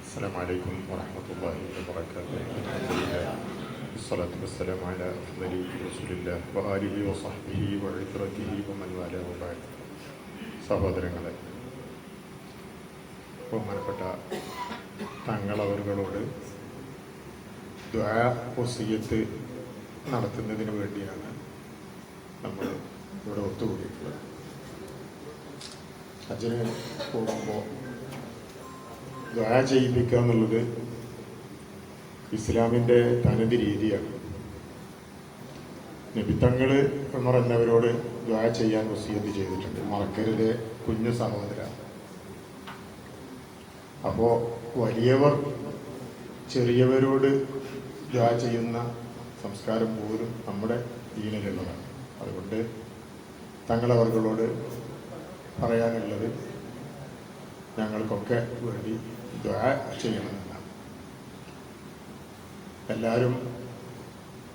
السلام عليكم ورحمة الله وبركاته الحمد لله والصلاة والسلام على أفضل رسول الله وآله وصحبه وعترته ومن والاه وبعد സഹോദരങ്ങളെ ബഹുമാനപ്പെട്ട തങ്ങളവറുകളോട് ദ്വാ വസീയത്ത് നടത്തുന്നതിന് വേണ്ടിയാണ് നമ്മൾ ഇവിടെ ഒത്തുകൂടിയിട്ടുള്ളത് ഹജ്ജിന് പോകുമ്പോൾ ദ്വാ ചെയ്യിപ്പിക്കുക എന്നുള്ളത് ഇസ്ലാമിന്റെ തനത് രീതിയാണ്. നബിത്തങ്ങൾ ഉമർ എന്നവരോട് ദ്വാ ചെയ്യാൻ വസീയത്ത് ചെയ്തിട്ടുണ്ട്. മറക്കരുത് കുഞ്ഞു സഹോദര. അപ്പോൾ വലിയവർ ചെറിയവരോട് ദ്വാ ചെയ്യുന്ന സംസ്കാരം പോലും നമ്മുടെ ദീനിലുള്ളതാണ്. അതുകൊണ്ട് തങ്ങളവർകളോട് പറയാനുള്ളത് ഞങ്ങൾക്കൊക്കെ വേണ്ടി ചെയ്യണമെന്നാണ് എല്ലാവരും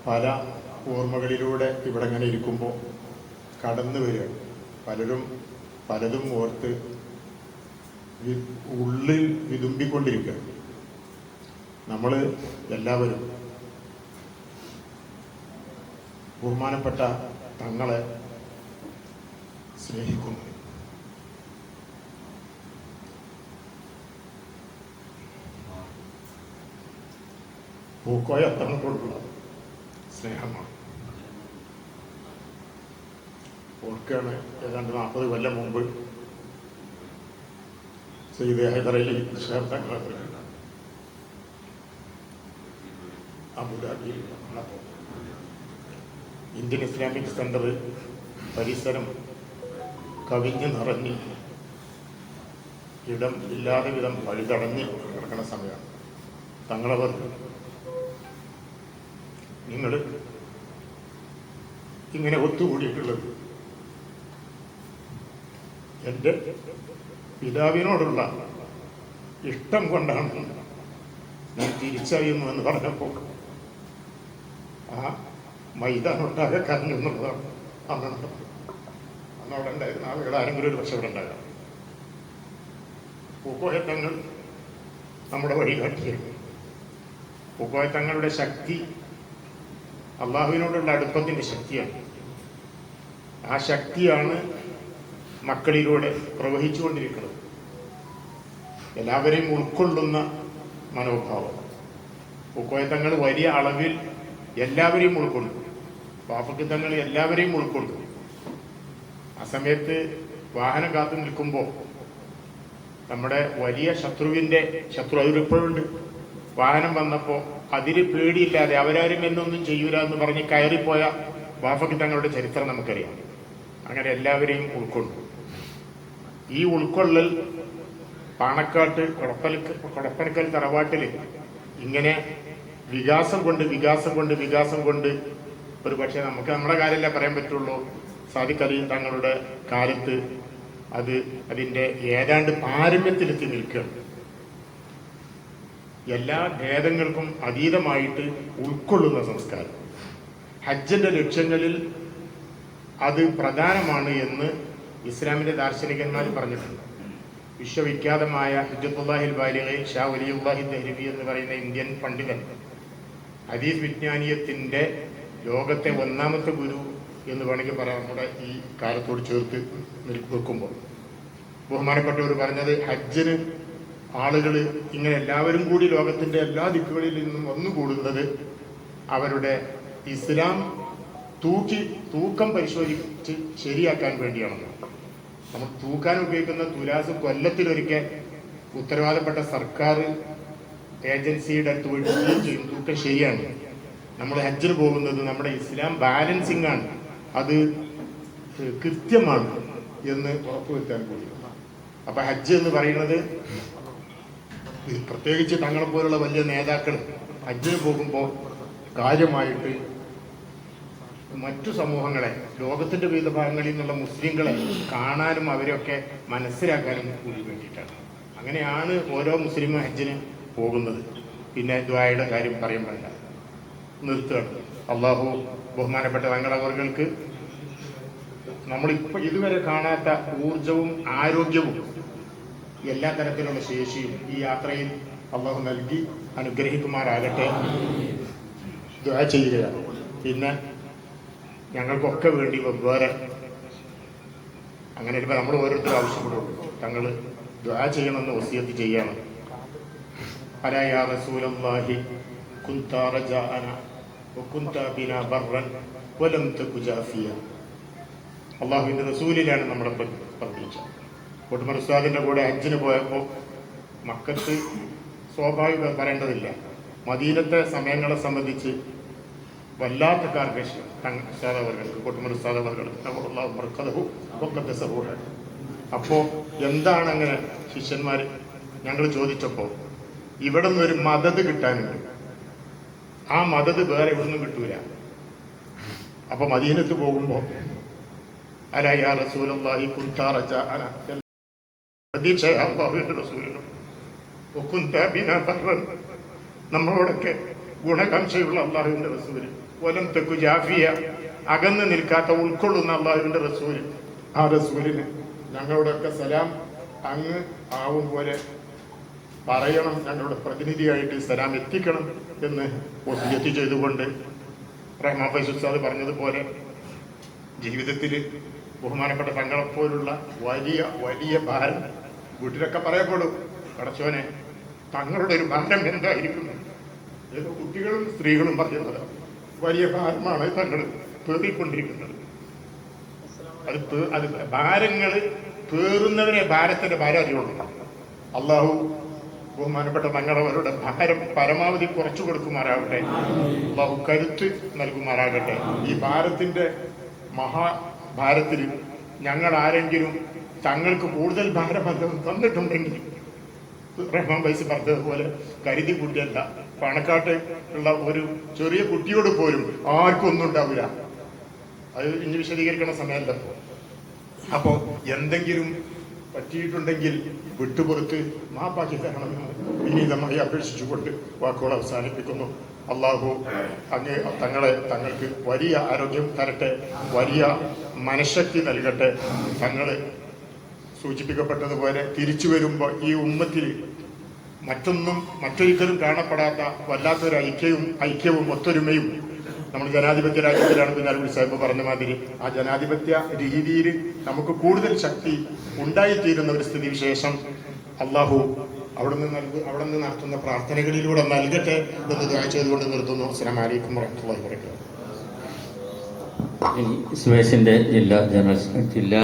പല ഓർമ്മകളിലൂടെ ഇവിടെ ഇങ്ങനെ ഇരിക്കുമ്പോൾ കടന്നു വരിക. പലരും പലതും ഓർത്ത് ഉള്ളിൽ വിതുമ്പിക്കൊണ്ടിരിക്കുക. നമ്മൾ എല്ലാവരും ബഹുമാനപ്പെട്ട തങ്ങളെ സ്നേഹിക്കുന്നു. പൂക്കോയ തങ്ങളോടുള്ള സ്നേഹമാണ്. ഓർക്കാണ് ഏതാണ്ട് നാൽപ്പത് കൊല്ലം മുമ്പ് സയ്യിദ് ഹൈദറലി തങ്ങൾ അബുദാബിയിൽ വന്നപ്പോൾ ഇന്ത്യൻ ഇസ്ലാമിക് സെന്റർ പരിസരം കവിഞ്ഞ് നിറഞ്ഞ് ഇടം ഇല്ലാതെ വിധം വഴിതടഞ്ഞ് കിടക്കുന്ന സമയമാണ്. തങ്ങളവർ നിങ്ങൾ ഇങ്ങനെ ഒത്തുകൂടിയിട്ടുള്ളത്. എന്റെ പിതാവിനോടുള്ള ഇഷ്ടം കൊണ്ടാണ് ഞാൻ തിരിച്ചറിയുന്നു എന്ന് പറഞ്ഞപ്പോൾ ആ മൈതാനൊട്ടാകെ കരഞ്ഞെന്നുള്ളതാണ് അന്ന് അന്ന് അവിടെ ഉണ്ടായിരുന്ന ആളുകൾ ആരെങ്കിലും ഒരു പക്ഷെ പൂക്കോയത്തങ്ങൾ നമ്മുടെ വഴികാട്ടിയാണ് പൂക്കോയത്തങ്ങളുടെ ശക്തി അള്ളാഹുവിനോടുള്ള അടുപ്പത്തിന്റെ ശക്തിയാണ്. ആ ശക്തിയാണ് മക്കളിലൂടെ പ്രവഹിച്ചുകൊണ്ടിരിക്കുന്നത്. എല്ലാവരെയും ഉൾക്കൊള്ളുന്ന മനോഭാവം. പൂക്കോയത്തങ്ങൾ വലിയ അളവിൽ എല്ലാവരെയും ഉൾക്കൊള്ളും. പാപ്പക്കിത്തങ്ങൾ എല്ലാവരെയും ഉൾക്കൊള്ളും. ആ സമയത്ത് വാഹനം കാത്തു നിൽക്കുമ്പോൾ നമ്മുടെ വലിയ ശത്രുവിന്റെ ശത്രു അതിലിപ്പോഴുണ്ട്. വാഹനം വന്നപ്പോൾ അതിന് പേടിയില്ലാതെ അവരാരും എന്നൊന്നും ചെയ്യൂല എന്ന് പറഞ്ഞ് കയറിപ്പോയ വാഫക്കി തങ്ങളുടെ ചരിത്രം നമുക്കറിയാം. അങ്ങനെ എല്ലാവരെയും ഉൾക്കൊണ്ടു. ഈ ഉൾക്കൊള്ളൽ പാണക്കാട്ട് കൊടപ്പലക്ക് കൊടപ്പനക്കൽ തറവാട്ടിൽ ഇങ്ങനെ വികാസം കൊണ്ട് വികാസം കൊണ്ട് വികാസം കൊണ്ട് ഒരു പക്ഷേ നമുക്ക് നമ്മുടെ കാര്യമല്ലേ പറയാൻ പറ്റുള്ളൂ. സാദിഖലി തങ്ങളുടെ കാലത്ത് അത് അതിന്റെ ഏതാണ്ട് പാരമ്യത്തിലെത്തി നിൽക്കുകയാണ്. എല്ലാ ഭേദങ്ങൾക്കും അതീതമായിട്ട് ഉൾക്കൊള്ളുന്ന സംസ്കാരം. ഹജ്ജിന്റെ ലക്ഷ്യങ്ങളിൽ അത് പ്രധാനമാണ് എന്ന് ഇസ്ലാമിന്റെ ദാർശനികന്മാർ പറഞ്ഞിട്ടുണ്ട്. വിശ്വവിഖ്യാതമായ ഹജ്ജത്തുല്ലാഹിൽ ബാലിഗെ ഷാ വലിയുല്ലാഹി തെഹ്രിബി എന്ന് പറയുന്ന ഇന്ത്യൻ പണ്ഡിതൻ ഹദീസ് വിജ്ഞാനീയത്തിന്റെ ലോകത്തെ ഒന്നാമത്തെ ഗുരു എന്ന് വേണമെങ്കിൽ പറയാം. നമ്മുടെ ഈ കാലത്തോട് ചേർത്ത് നിൽക്കുമ്പോൾ ബഹുമാനപ്പെട്ടവർ പറഞ്ഞത് ഹജ്ജിന് ആളുകൾ ഇങ്ങനെ എല്ലാവരും കൂടി ലോകത്തിന്റെ എല്ലാ ദിക്കുകളിൽ നിന്നും ഒന്നുകൂടുന്നത് അവരുടെ ഇസ്ലാം തൂക്കി തൂക്കം പരിശോധിച്ച് ശരിയാക്കാൻ വേണ്ടിയാണെന്ന്. നമ്മൾ തൂക്കാൻ ഉപയോഗിക്കുന്ന തുലാസ് കൊല്ലത്തിലൊരിക്കൽ ഉത്തരവാദപ്പെട്ട സർക്കാർ ഏജൻസിയുടെ അടുത്ത് പോയിട്ട് ചെയ്യും തൂക്കം ശരിയാണ്. നമ്മൾ ഹജ്ജിന് പോകുന്നത് നമ്മുടെ ഇസ്ലാം ബാലൻസിങ് ആണ്. അത് കൃത്യമാണ് എന്ന് ഉറപ്പുവരുത്താൻ കൂടി. അപ്പൊ ഹജ്ജ് എന്ന് പറയുന്നത് പ്രത്യേകിച്ച് തങ്ങളെ പോലുള്ള വലിയ നേതാക്കൾ ഹജ്ജിന് പോകുമ്പോൾ കാര്യമായിട്ട് മറ്റു സമൂഹങ്ങളെ ലോകത്തിന്റെ വിവിധ ഭാഗങ്ങളിൽ നിന്നുള്ള മുസ്ലിങ്ങളെ കാണാനും അവരെയൊക്കെ മനസ്സിലാക്കാനും കൂടി വേണ്ടിയിട്ടാണ്. അങ്ങനെയാണ് ഓരോ മുസ്ലിം ഹജ്ജിന് പോകുന്നത്. പിന്നെ ദ്വായയുടെ കാര്യം പറയാൻ വേണ്ട നിർത്തുകയാണ്. അള്ളാഹു ബഹുമാനപ്പെട്ട തങ്ങളവർക്ക് നമ്മളിപ്പോൾ ഇതുവരെ കാണാത്ത ഊർജവും ആരോഗ്യവും എല്ലാ തരത്തിലുള്ള ശേഷിയും ഈ യാത്രയിൽ അള്ളാഹു നൽകി അനുഗ്രഹിക്കുമാറാകട്ടെ. ദുആ ചെയ്യുകയാണ് പിന്നെ ഞങ്ങൾക്കൊക്കെ വേണ്ടി വെവ്വേറെ അങ്ങനെ ഇപ്പം നമ്മൾ ഓരോരുത്തർ ആവശ്യപ്പെടുള്ളൂ തങ്ങൾ ദ്വാ ചെയ്യണമെന്ന് വസിയത്ത് ചെയ്യാണ്. അലായ റസൂലല്ലാഹി കുന്ത റജാഅന വകുന്ത ബിന ബർറൻ വലം തകു ജാഫിയ അള്ളാഹുവിന്റെ റസൂലിലാണ് നമ്മുടെ പ്ര- പ്രതീക്ഷ കൊട്ടുമർ ഉസ്താദിന്റെ കൂടെ ഹജ്ജിന് പോയപ്പോൾ മക്കത്ത് സ്വാഭാവിക വരേണ്ടതില്ല മദീനത്തെ സമയങ്ങളെ സംബന്ധിച്ച് വല്ലാത്ത കാർക്കശ്യം ഉസ്താദവർക്ക് ഒക്കത്തെ സഹോദരൻ അപ്പോൾ എന്താണ് അങ്ങനെ ശിഷ്യന്മാർ ഞങ്ങൾ ചോദിച്ചപ്പോൾ ഇവിടെ നിന്നൊരു മദത് കിട്ടാനുണ്ട്. ആ മദത് വേറെ ഇവിടെ നിന്നും കിട്ടൂല. അപ്പൊ മദീനത്ത് പോകുമ്പോൾ അല യാ റസൂലല്ലാഹി കുന്താ റജാഅന പ്രതീക്ഷ അള്ളാഹുവിന്റെ റസൂലിനും ഒക്കുന്ത ബിനാ ബർറൻ നമ്മളോടൊക്കെ ഗുണകാംക്ഷയുള്ള അള്ളാഹുവിന്റെ റസൂൽ. വലം തെക്കു ജാഫിയ. അകന്ന് നിൽക്കാത്ത ഉൾക്കൊള്ളുന്ന അള്ളാഹുവിന്റെ റസൂൽ. ആ റസൂലിന് ഞങ്ങളോടൊക്കെ സലാം അങ്ങ് ആവും പോലെ പറയണം. ഞങ്ങളുടെ പ്രതിനിധിയായിട്ട് സലാം എത്തിക്കണം എന്ന് ഒത്തിയെത്തി ചെയ്തുകൊണ്ട് റഹ്മാൻ ഫൈസ് പറഞ്ഞതുപോലെ ജീവിതത്തിൽ ബഹുമാനപ്പെട്ട തങ്ങളെപ്പോലുള്ള വലിയ വലിയ ഭാരം വീട്ടിലൊക്കെ പറയപ്പെടും പടച്ചോനെ തങ്ങളുടെ ഒരു ഭാരം എന്തായിരിക്കും? ഏതോ കുട്ടികളും സ്ത്രീകളും പറയുന്നത് വലിയ ഭാരമാണ് തങ്ങൾ പേറിക്കൊണ്ടിരിക്കുന്നത്. അത് അത് ഭാരങ്ങൾ പേറുന്നവരെ ഭാരത്തിന്റെ ഭാരം അറിയുള്ളൂ അള്ളാഹു ബഹുമാനപ്പെട്ട തങ്ങളവരുടെ ഭാരം പരമാവധി കുറച്ചു കൊടുക്കുമാറാകട്ടെ. അള്ളാഹു കരുത്ത് നൽകുമാറാകട്ടെ. ഈ ഭാരത്തിന്റെ മഹാഭാരത്തിൽ ഞങ്ങൾ ആരെങ്കിലും തങ്ങൾക്ക് കൂടുതൽ ഭാരബന്ധം തന്നിട്ടുണ്ടെങ്കിൽ റഹ്മാൻ വൈസ് പറഞ്ഞതുപോലെ കരുതി കുട്ടിയല്ല. പണക്കാട്ട് ഉള്ള ഒരു ചെറിയ കുട്ടിയോട് പോലും ആർക്കും ഒന്നും ഉണ്ടാവില്ല. അത് ഇനി വിശദീകരിക്കണ സമയമല്ല ഇപ്പോ. അപ്പോ എന്തെങ്കിലും പറ്റിയിട്ടുണ്ടെങ്കിൽ വിട്ടുപുറത്ത് മാപ്പാക്കി തരണമെന്ന് വിനീതമായി അപേക്ഷിച്ചുകൊണ്ട് വാക്കുകൾ അവസാനിപ്പിക്കുന്നു. അള്ളാഹു അങ്ങ് തങ്ങളെ തങ്ങൾക്ക് വലിയ ആരോഗ്യം തരട്ടെ വലിയ മനഃശക്തി നൽകട്ടെ തങ്ങൾ സൂചിപ്പിക്കപ്പെട്ടതുപോലെ തിരിച്ചു വരുമ്പോൾ ഈ ഉമ്മത്തിൽ മറ്റൊന്നും മറ്റൊരിക്കലും കാണപ്പെടാത്ത വല്ലാത്തൊരു ഐക്യവും ഐക്യവും ഒത്തൊരുമയും നമ്മൾ ജനാധിപത്യ രാജ്യത്തിലാണ് കുഞ്ഞാലിക്കുടി സാഹിബ് പറഞ്ഞ മാതിരി. ആ ജനാധിപത്യ രീതിയിൽ നമുക്ക് കൂടുതൽ ശക്തി ഉണ്ടായിത്തീരുന്ന ഒരു സ്ഥിതി വിശേഷം അള്ളാഹു അവിടെ നിന്ന് നൽകു അവിടെ നിന്ന് നടത്തുന്ന പ്രാർത്ഥനകളിലൂടെ നൽകട്ടെ എന്ന് ചെയ്തുകൊണ്ട് നിർത്തുന്നു. അസ്സലാമു അലൈക്കും വറഹ്മത്തുള്ളാഹി വബറകാതുഹു. ഇനി സുമേഷിന്റെ ജില്ലാ ജനറൽ ജില്ലാ